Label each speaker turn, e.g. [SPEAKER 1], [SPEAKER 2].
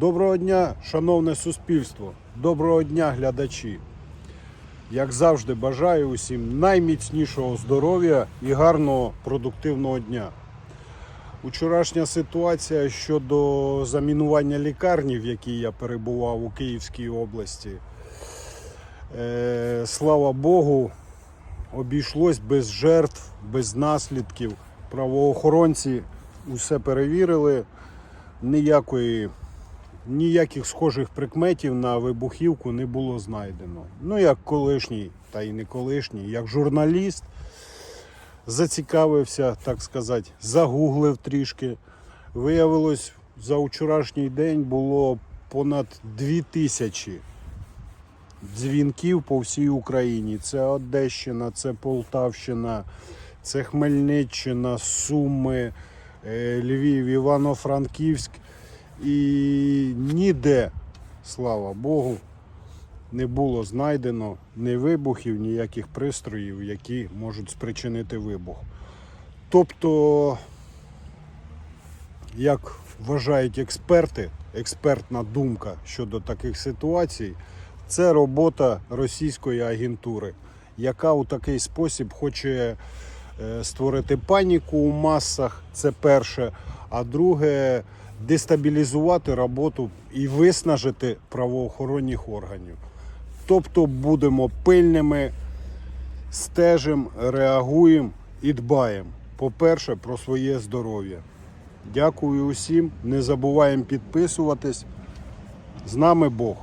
[SPEAKER 1] Доброго дня, шановне суспільство, доброго дня, глядачі. Як завжди, бажаю усім найміцнішого здоров'я і гарного продуктивного дня. Учорашня ситуація щодо замінування лікарні, в якій я перебував у Київській області. Е, слава Богу, обійшлось без жертв, без наслідків. Правоохоронці усе перевірили. Ніякої, ніяких схожих прикметів на вибухівку не було знайдено. Ну, як колишній, та й не колишній, як журналіст зацікавився, так сказати, загуглив трішки. Виявилось, за вчорашній день було понад дві тисячі дзвінків по всій Україні. Це Одещина, це Полтавщина, це Хмельниччина, Суми, е, Львів, Івано-Франківськ. І ніде, слава Богу, не було знайдено ні вибухів, ніяких пристроїв, які можуть спричинити вибух. Тобто, як вважають експерти, експертна думка щодо таких ситуацій, це робота російської агентури, яка у такий спосіб хоче е, створити паніку у масах. Це перше. А друге дестабілізувати роботу і виснажити правоохоронних органів. Тобто будемо пильними, стежимо, реагуємо і дбаємо, по-перше, про своє здоров'я. Дякую усім. Не забуваємо підписуватись. З нами Бог.